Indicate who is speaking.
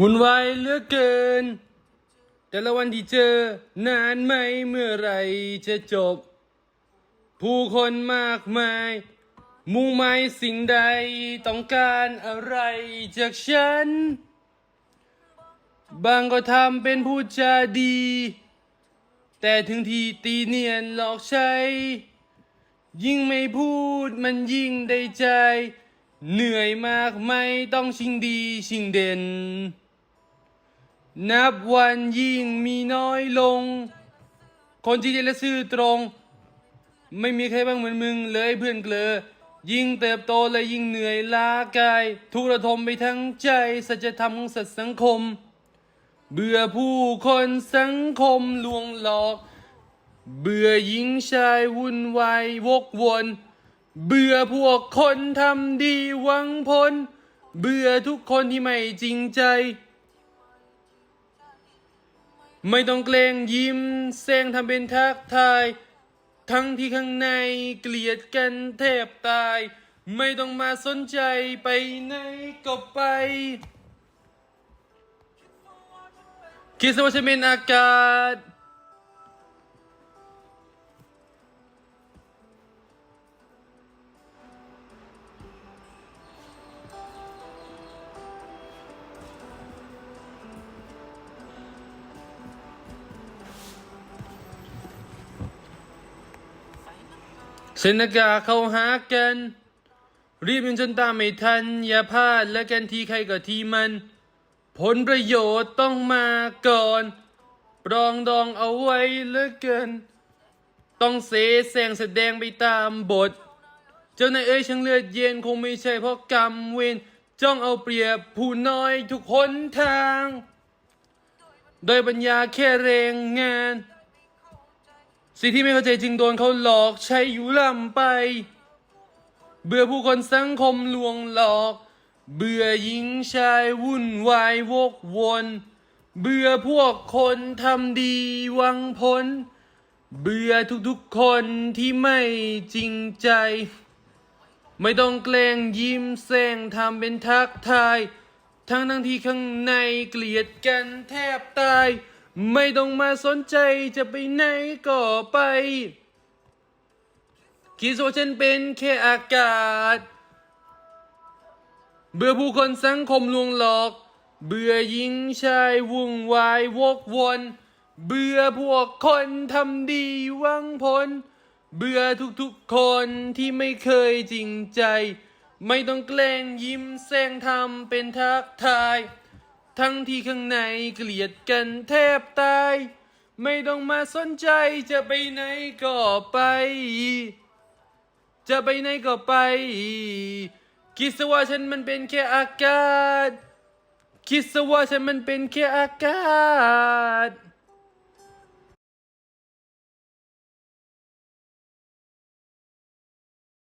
Speaker 1: วุ่นวายเหลือเกิน แต่ละวันที่เจอนานไหมเมื่อไรจะจบ ผู้คนมากมาย มุ่งหมายสิ่งใดต้องการอะไรจากฉัน บางก็ทำเป็นผู้จาดี แต่ถึงที่ตีเนียนหลอกใช้ ยิ่งไม่พูดมันยิ่งได้ใจ เหนื่อยมากไหมต้องชิงดีชิงเด่น นับวันยิ่งมีน้อยลง คนที่จะและซื่อตรง ไม่มีใครบ้างเหมือนมึงเลยเพื่อนเกลอ ยิ่งเติบโตและยิ่งเหนื่อยล้ากาย ทุกระทมไปทั้งใจ สัจธรรมของสัตว์สังคม เบื่อผู้คนสังคมลวงหลอก เบื่อหญิงชายวุ่นวายวกวน เบื่อพวกคนทำดีหวังผล เบื่อทุกคนที่ไม่จริงใจ ไม่ต้องเกรงยิ้มแซงทำเป็นทักทาย ทั้งที่ข้างในเกลียดกันแทบตาย ไม่ต้องมาสนใจไปไหนก็ไป คิดซะว่าฉันเป็นอากาศ เซนากาเข้าหากัน รีบจนตามไม่ทัน อย่าพลาดและกันทีใครก็ทีมัน ผลประโยชน์ต้องมาก่อน ปรองดองเอาไว้เหลือเกิน ต้องเสแสร้งแสดงไปตามบท เจ้านายเอ้ยช่างเลือดเย็นคงไม่ใช่เพราะกรรมเวรจ้องเอาเปรียบผู้น้อยทุกหนทาง โดยปัญญาแค่แรงงาน สิ่งที่ไม่เข้าใจจึงโดนเขาหลอกใช้อยู่ล่ำไป เบื่อผู้คนสังคมลวงหลอก เบื่อหญิงชายวุ่นวายวกวน เบื่อพวกคนทำดีวังผลเบื่อทุกๆคนที่ไม่จริงใจ ไม่ต้องแกล้งยิ้มแซงทำเป็นทักทาย ทั้งทั้งที่ข้างในเกลียดกันแทบตาย ไม่ต้องมาสนใจจะไปไหนก็ไป คิดว่าฉันเป็นแค่อากาศ เบื่อผู้คนสังคมลวงหลอก เบื่อหญิงชายวุ่นวายวกวน เบื่อพวกคนทำดีหวังผล เบื่อทุกๆคนที่ไม่เคยจริงใจ ไม่ต้องแกล้งยิ้มแซงทำเป็นทักทาย ทั้งที่ข้างในเกลียดกันแทบตาย ไม่ต้องมาสนใจจะไปไหนก็ไป จะไปไหนก็ไป คิดซะว่าฉันมันเป็นแค่อากาศ คิดซะว่าฉันมันเป็นแค่อากาศ